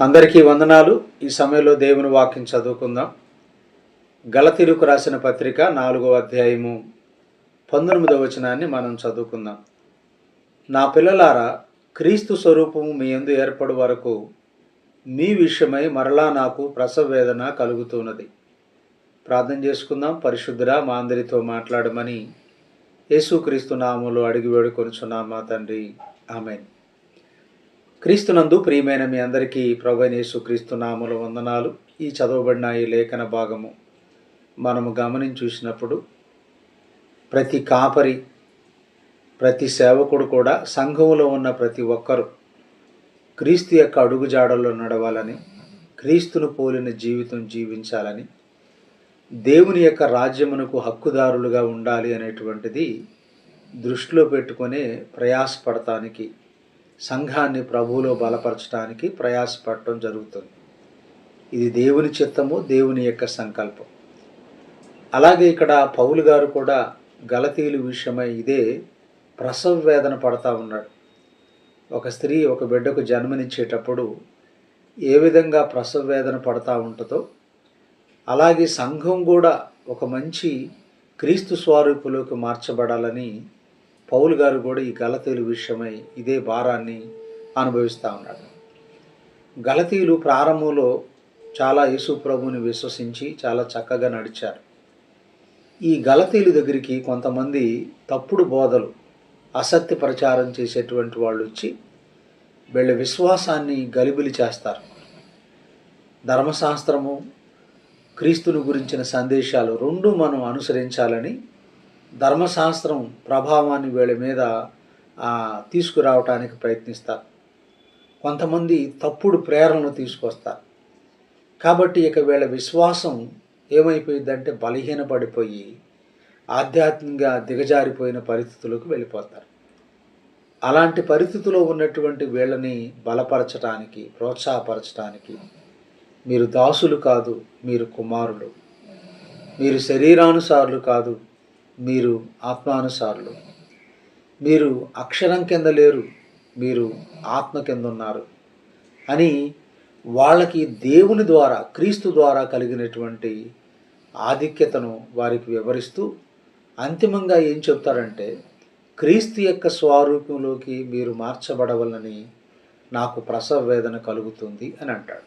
అందరికీ వందనాలు. ఈ సమయంలో దేవుని వాక్యం చదువుకుందాం. గలతీరుకు రాసిన పత్రిక నాలుగో అధ్యాయము పంతొమ్మిదవ వచనాన్ని మనం చదువుకుందాం. నా పిల్లలారా క్రీస్తు స్వరూపము మీ ఎందు ఏర్పడు వరకు మీ విషయమై మరలా నాకు ప్రసవ వేదన కలుగుతున్నది. ప్రార్థన చేసుకుందాం. పరిశుద్ధురా మా అందరితో మాట్లాడమని యేసుక్రీస్తు నామంలో అడిగి వేడుకొనుచున్నాం మా తండ్రి. ఆమెన్. క్రీస్తునందు ప్రియమైన మీ అందరికీ ప్రభనేసు క్రీస్తు నామముల వందనాలు. ఈ చదవబడిన ఈ లేఖన భాగము మనము గమనించి చూసినప్పుడు ప్రతి కాపరి ప్రతి సేవకుడు కూడా సంఘంలో ఉన్న ప్రతి ఒక్కరు క్రీస్తు యొక్క అడుగుజాడల్లో నడవాలని క్రీస్తును పోలిన జీవితం జీవించాలని దేవుని యొక్క రాజ్యమునకు హక్కుదారులుగా ఉండాలి అనేటువంటిది దృష్టిలో పెట్టుకునే ప్రయాసపడటానికి సంఘాన్ని ప్రభువులో బలపరచడానికి ప్రయాసపడటం జరుగుతుంది. ఇది దేవుని చిత్తము దేవుని యొక్క సంకల్పం. అలాగే ఇక్కడ పౌలు గారు కూడా గలతీలు విషయమై ఇదే ప్రసవ వేదన పడతా ఉన్నాడు. ఒక స్త్రీ ఒక బిడ్డకు జన్మనిచ్చేటప్పుడు ఏ విధంగా ప్రసవ వేదన పడతా ఉంటుందో అలాగే సంఘం కూడా ఒక మంచి క్రీస్తు స్వరూపులోకి మార్చబడాలని పౌలు గారు కూడా ఈ గలతీలు విషయమై ఇదే భారాన్ని అనుభవిస్తూ ఉన్నాడు. గలతీలు ప్రారంభంలో చాలా యేసు ప్రభుని విశ్వసించి చాలా చక్కగా నడిచారు. ఈ గలతీలు దగ్గరికి కొంతమంది తప్పుడు బోధలు అసత్య ప్రచారం చేసేటువంటి వాళ్ళు వచ్చి వీళ్ళ విశ్వాసాన్ని గలిబిలి చేస్తారు. ధర్మశాస్త్రము క్రీస్తుని గురించిన సందేశాలు రెండు మనం అనుసరించాలని ధర్మశాస్త్రం ప్రభావాన్ని వీళ్ళ మీద తీసుకురావటానికి ప్రయత్నిస్తారు. కొంతమంది తప్పుడు ప్రేరణను తీసుకొస్తారు. కాబట్టి ఇక వీళ్ళ విశ్వాసం ఏమైపోయిందంటే బలహీనపడిపోయి ఆధ్యాత్మికంగా దిగజారిపోయిన పరిస్థితులకు వెళ్ళిపోతారు. అలాంటి పరిస్థితిలో ఉన్నటువంటి వీళ్ళని బలపరచటానికి ప్రోత్సాహపరచటానికి మీరు దాసులు కాదు మీరు కుమారులు. మీరు శరీరానుసారులు కాదు మీరు ఆత్మానుసారులు. మీరు అక్షరం కింద లేరు మీరు ఆత్మ కింద ఉన్నారు అని వాళ్ళకి దేవుని ద్వారా క్రీస్తు ద్వారా కలిగినటువంటి ఆధిక్యతను వారికి వివరిస్తూ అంతిమంగా ఏం చెప్తారంటే క్రీస్తు యొక్క స్వరూపంలోకి మీరు మార్చబడవలని నాకు ప్రసవ వేదన కలుగుతుంది అని అంటాడు.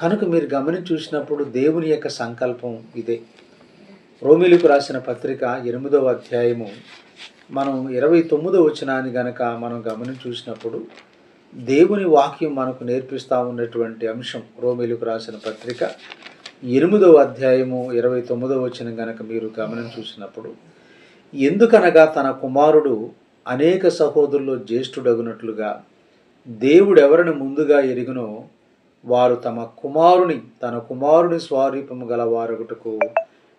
కనుక మీరు గమని చూసినప్పుడు దేవుని యొక్క సంకల్పం ఇదే. రోమిలకు రాసిన పత్రిక ఎనిమిదవ అధ్యాయము. మనం ఇరవై తొమ్మిదో వచనాన్ని గనక మనం గమనించి చూసినప్పుడు దేవుని వాక్యం మనకు నేర్పిస్తూ ఉన్నటువంటి అంశం రోమిలకు రాసిన పత్రిక ఎనిమిదవ అధ్యాయము ఇరవై తొమ్మిదవ వచనం గనక మీరు గమనించి చూసినప్పుడు ఎందుకనగా తన కుమారుడు అనేక సహోదరుల్లో జ్యేష్ఠుడగునట్లుగా దేవుడెవరిని ముందుగా ఎరిగినో వారు తమ కుమారుని తన కుమారుని స్వరూపము గల వారొకటకు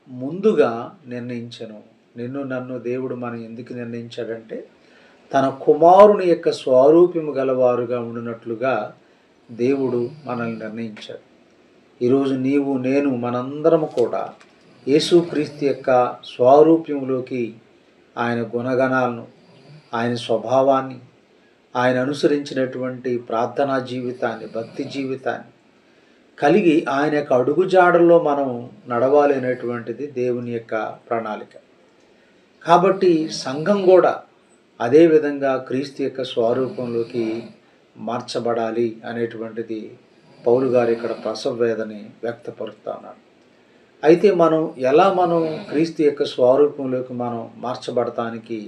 ముందుగా నిర్ణయించను. నిన్ను నన్ను దేవుడు మనం ఎందుకు నిర్ణయించాడంటే తన కుమారుని యొక్క స్వరూపము గలవారుగా ఉండినట్లుగా దేవుడు మనల్ని నిర్ణయించాడు. ఈరోజు నీవు నేను మనందరము కూడా యేసుక్రీస్తు యొక్క స్వరూప్యములోకి ఆయన గుణగణాలను ఆయన స్వభావాన్ని ఆయన అనుసరించినటువంటి ప్రార్థనా జీవితాన్ని భక్తి జీవితాన్ని కలిగి ఆయన యొక్క అడుగుజాడల్లో మనం నడవాలి అనేటువంటిది దేవుని యొక్క ప్రణాళిక. కాబట్టి సంఘం కూడా అదే విధంగా క్రీస్తు యొక్క స్వరూపంలోకి మార్చబడాలి అనేటువంటిది పౌలు గారు ఇక్కడ ప్రసవ వేదని వ్యక్తపరుస్తా ఉన్నాడు. అయితే మనం ఎలా మనం క్రీస్తు యొక్క స్వరూపంలోకి మనం మార్చబడటానికి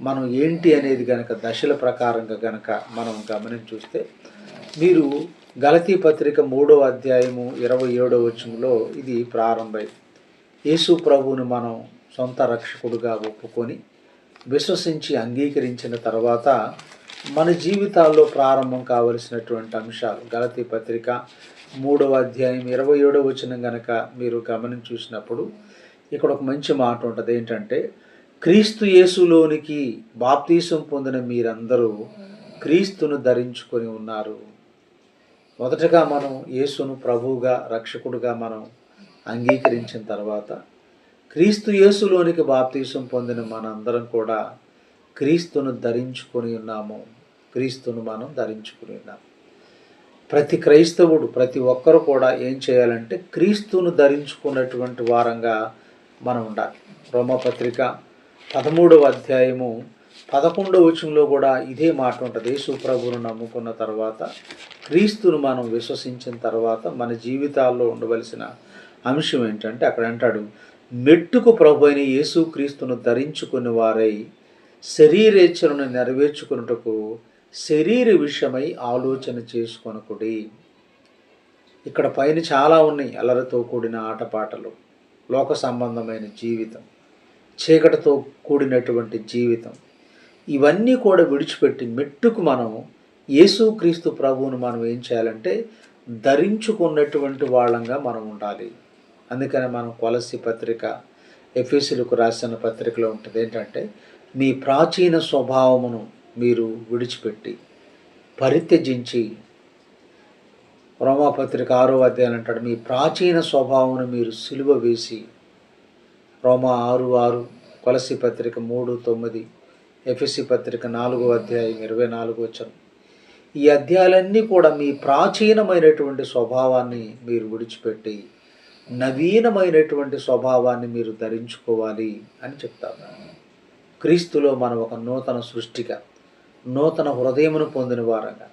మనం ఏంటి అనేది కనుక దశల ప్రకారంగా కనుక మనం గమనించి చూస్తే మీరు గలతీ పత్రిక మూడవ అధ్యాయము ఇరవై ఏడవ వచనంలో ఇది ప్రారంభం. యేసు ప్రభువుని మనం సొంత రక్షకుడుగా ఒప్పుకొని విశ్వసించి అంగీకరించిన తర్వాత మన జీవితాల్లో ప్రారంభం కావలసినటువంటి అంశాలు గలతీ పత్రిక మూడవ అధ్యాయం ఇరవై ఏడవ వచనం గనక మీరు గమనించి చూసినప్పుడు ఇక్కడ ఒక మంచి మాట ఉంటుంది. ఏంటంటే క్రీస్తు యేసులోనికి బాప్తీసం పొందిన మీరందరూ క్రీస్తును ధరించుకొని ఉన్నారు. మొదటగా మనం యేసును ప్రభువుగా రక్షకుడుగా మనం అంగీకరించిన తర్వాత క్రీస్తు యేసులోనికి బాప్తీసం పొందిన మనందరం కూడా క్రీస్తును ధరించుకొని ఉన్నాము. క్రీస్తును మనం ధరించుకుని ఉన్నాం ప్రతి క్రైస్తవుడు ప్రతి ఒక్కరు కూడా ఏం చేయాలంటే క్రీస్తును ధరించుకున్నటువంటి వారంగా మనం ఉండాలి. రోమపత్రిక పదమూడవ అధ్యాయము పదకొండవ వచనంలో కూడా ఇదే మాట ఉంటుంది. యేసుప్రభును నమ్ముకున్న తర్వాత క్రీస్తును మనం విశ్వసించిన తర్వాత మన జీవితాల్లో ఉండవలసిన అంశం ఏంటంటే అక్కడ అంటాడు మెట్టుకు ప్రభు అయిన యేసు క్రీస్తును ధరించుకుని వారై శరీరేచ్ఛలను నెరవేర్చుకున్నటకు శరీర విషయమై ఆలోచన చేసుకొనకుడి. ఇక్కడ పైన చాలా ఉన్నాయి అలరతో కూడిన ఆటపాటలు లోక సంబంధమైన జీవితం చీకటితో కూడినటువంటి జీవితం. ఇవన్నీ కూడా విడిచిపెట్టి మెట్టుకు మనం యేసుక్రీస్తు ప్రభువును మనం ఏం చేయాలంటే ధరించుకున్నటువంటి వాళ్ళంగా మనం ఉండాలి. అందుకని మనం కొలసి పత్రిక ఎఫీసులకు రాసిన పత్రికలో ఉంటుంది ఏంటంటే మీ ప్రాచీన స్వభావమును మీరు విడిచిపెట్టి పరిత్యజించి రోమాపత్రిక ఆరో అధ్యాయం అంటాడు మీ ప్రాచీన స్వభావమును మీరు సిలువ వేసి రోమా ఆరు ఆరు కొలసి పత్రిక మూడు తొమ్మిది ఎఫ్ఎస్సి పత్రిక నాలుగో అధ్యాయం ఇరవై నాలుగు వచ్చాను ఈ అధ్యాయాలన్నీ కూడా మీ ప్రాచీనమైనటువంటి స్వభావాన్ని మీరు విడిచిపెట్టి నవీనమైనటువంటి స్వభావాన్ని మీరు ధరించుకోవాలి అని చెప్తాను క్రీస్తులో మనం ఒక నూతన సృష్టిగా నూతన హృదయమును పొందిన వారంగా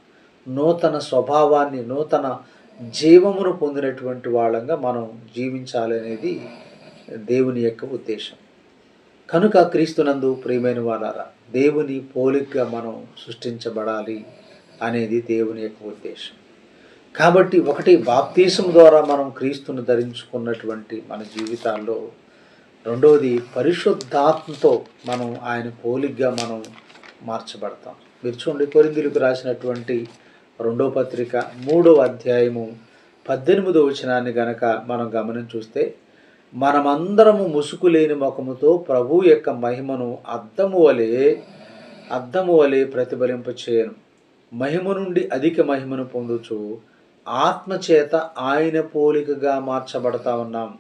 నూతన స్వభావాన్ని నూతన జీవమును పొందినటువంటి వాళ్ళంగా మనం జీవించాలనేది దేవుని యొక్క ఉద్దేశం. కనుక క్రీస్తునందు ప్రియమైన వారారా దేవుని పోలికగా మనం సృష్టించబడాలి అనేది దేవుని యొక్క ఉద్దేశం. కాబట్టి ఒకటి బాప్తీసం ద్వారా మనం క్రీస్తును ధరించుకున్నటువంటి మన జీవితాల్లో రెండవది పరిశుద్ధాత్మతో మనం ఆయన పోలిగ్గా మనం మార్చబడతాం. మీరు చూడండి కొరిందులకు రాసినటువంటి రెండో పత్రిక మూడో అధ్యాయము పద్దెనిమిదో వచనాన్ని గనక మనం గమనం చూస్తే మనమందరము ముసుగులేని ముఖముతో ప్రభు యొక్క మహిమను అద్దము వలె అద్దము వలె ప్రతిఫలింపచేయను. మహిమ నుండి అధిక మహిమను పొందుచు ఆత్మచేత ఆయన పోలికగా మార్చబడతా ఉన్నాం.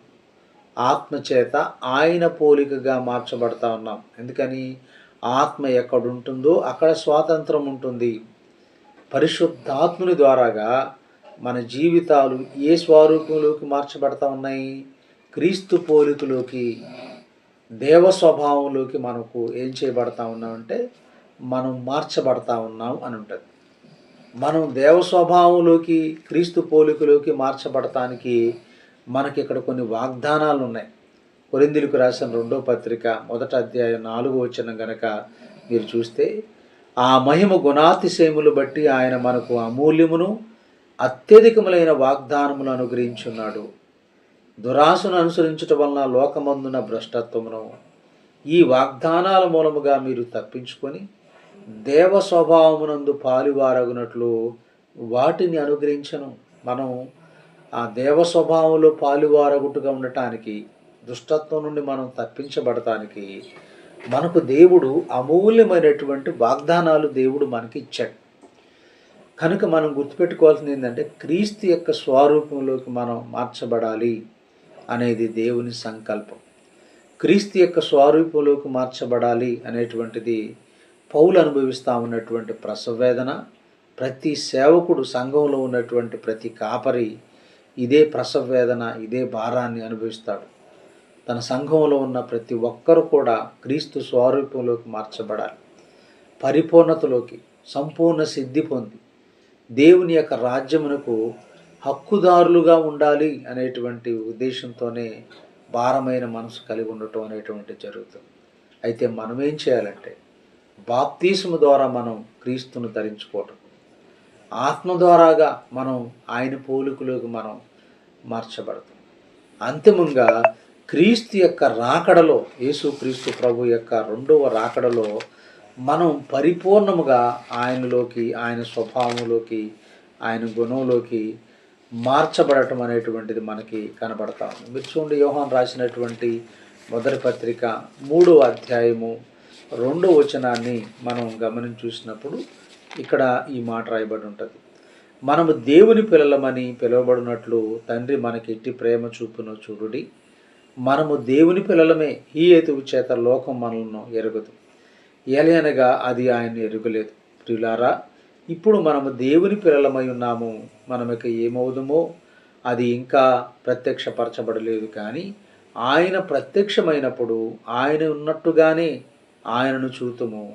ఆత్మచేత ఆయన పోలికగా మార్చబడతా ఉన్నాం. ఎందుకని? ఆత్మ ఎక్కడుంటుందో అక్కడ స్వాతంత్రం ఉంటుంది. పరిశుద్ధాత్ముని ద్వారాగా మన జీవితాలు ఏ స్వరూపంలోకి మార్చబడతా ఉన్నాయి? క్రీస్తు పోలికలోకి దేవ స్వభావంలోకి మనకు ఏం చేయబడతా ఉన్నామంటే మనం మార్చబడతా ఉన్నాం అని ఉంటుంది. మనం దేవ స్వభావంలోకి క్రీస్తు పోలికలోకి మార్చబడటానికి మనకి ఇక్కడ కొన్ని వాగ్దానాలు ఉన్నాయి. కొరిందులకు రాసిన రెండో పత్రిక మొదట అధ్యాయం నాలుగో వచ్చిన గనక మీరు చూస్తే ఆ మహిమ గుణాతిశయములు బట్టి ఆయన మనకు అమూల్యమును అత్యధికములైన వాగ్దానములు అనుగ్రహించున్నాడు. దురాశను అనుసరించటం వలన లోకమందున భ్రష్టత్వమును. ఈ వాగ్దానాల మూలముగా మీరు తప్పించుకొని దేవ స్వభావమునందు పాలువారగునట్లు వాటిని అనుగ్రహించను. మనం ఆ దేవ స్వభావంలో పాలువారగుట్టుగా ఉండటానికి దుష్టత్వం నుండి మనం తప్పించబడటానికి మనకు దేవుడు అమూల్యమైనటువంటి వాగ్దానాలు దేవుడు మనకి ఇచ్చాడు కనుక మనం గుర్తుపెట్టుకోవాల్సింది ఏంటంటే క్రీస్తు యొక్క స్వరూపంలోకి మనం మార్చబడాలి. అనేది దేవుని సంకల్పం. క్రీస్తు యొక్క స్వరూపంలోకి మార్చబడాలి అనేటువంటిది పౌలు అనుభవిస్తా ఉన్నటువంటి ప్రసవేదన ప్రతి సేవకుడు సంఘంలో ఉన్నటువంటి ప్రతి కాపరి ఇదే ప్రసవేదన ఇదే భారాన్ని అనుభవిస్తాడు. తన సంఘంలో ఉన్న ప్రతి ఒక్కరు కూడా క్రీస్తు స్వరూపంలోకి మార్చబడాలి. పరిపూర్ణతలోకి సంపూర్ణ సిద్ధి పొంది దేవుని యొక్క రాజ్యమునకు హక్కుదారులుగా ఉండాలి అనేటువంటి ఉద్దేశంతోనే భారమైన మనసు కలిగి ఉండటం అనేటువంటి జరుగుతుంది. అయితే మనం ఏం చేయాలంటే బాప్తీసము ద్వారా మనం క్రీస్తును ధరించుకోవటం ఆత్మ ద్వారాగా మనం ఆయన పోలికలోకి మనం మార్చబడతాం. అంతిమంగా క్రీస్తు యొక్క రాకడలో యేసు క్రీస్తు ప్రభు యొక్క రెండవ రాకడలో మనం పరిపూర్ణముగా ఆయనలోకి ఆయన స్వభావంలోకి ఆయన గుణంలోకి మార్చబడటం అనేటువంటిది మనకి కనబడతా ఉంది. మీరు చూడండి యోహాన్ రాసినటువంటి మొదటి పత్రిక మూడో అధ్యాయము రెండో వచనాన్ని మనం గమనించి చూసినప్పుడు ఇక్కడ ఈ మాట రాయబడి ఉంటుంది. మనము దేవుని పిల్లలమని పిలువబడినట్లు తండ్రి మనకి ఎట్టి ప్రేమ చూపును చూడుడి. మనము దేవుని పిల్లలమే ఈ హేతువు చేత లోకం మనలను ఎరగదు. ఎలయనగా అది ఆయన ఎరుగలేదు. ప్రియులారా ఇప్పుడు మనము దేవుని పిల్లలమై ఉన్నాము మనం ఇక ఏమవుదుమో అది ఇంకా ప్రత్యక్షపరచబడలేదు కానీ ఆయన ప్రత్యక్షమైనప్పుడు ఆయన ఉన్నట్టుగానే ఆయనను చూతుము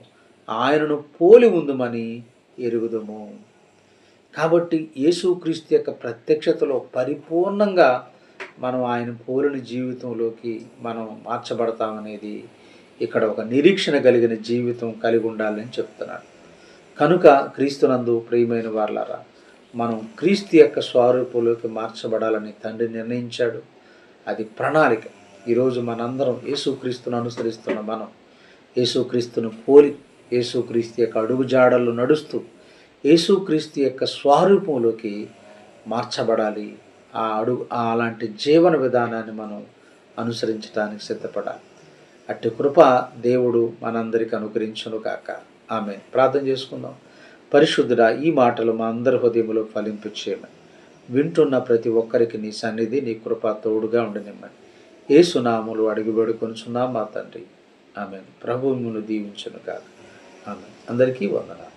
ఆయనను పోలి ఉందమని ఎరుగుదుము. కాబట్టి యేసుక్రీస్తు యొక్క ప్రత్యక్షతలో పరిపూర్ణంగా మనం ఆయన పోలిన జీవితంలోకి మనం మార్చబడతామనేది ఇక్కడ ఒక నిరీక్షణ కలిగిన జీవితం కలిగి ఉండాలని చెప్తున్నాడు కనుక క్రీస్తునందు ప్రియమైన వాళ్ళారా మనం క్రీస్తు యొక్క స్వరూపంలోకి మార్చబడాలని తండ్రి నిర్ణయించాడు. అది ప్రణాళిక. ఈరోజు మనందరం యేసుక్రీస్తును అనుసరిస్తున్న మనం యేసుక్రీస్తును పోలి యేసుక్రీస్తు యొక్క అడుగుజాడల్లో నడుస్తూ యేసుక్రీస్తు యొక్క స్వరూపంలోకి మార్చబడాలి. ఆ అడుగు అలాంటి జీవన విధానాన్ని మనం అనుసరించడానికి సిద్ధపడాలి. అట్టి కృప దేవుడు మనందరికి అనుగ్రహించును కాక ఆమె ప్రార్థన చేసుకుందాం. పరిశుద్ధుడా ఈ మాటలు మా అందరి హృదయంలో ఫలింపు చేయమని వింటున్న ప్రతి ఒక్కరికి నీ సన్నిధి నీ కృప తోడుగా ఉండనిమ్మని ఏ సునాములు అడిగి మా తండ్రి. ఆమె ప్రభువును దీవించను కాదు ఆమె అందరికీ వందనాలు.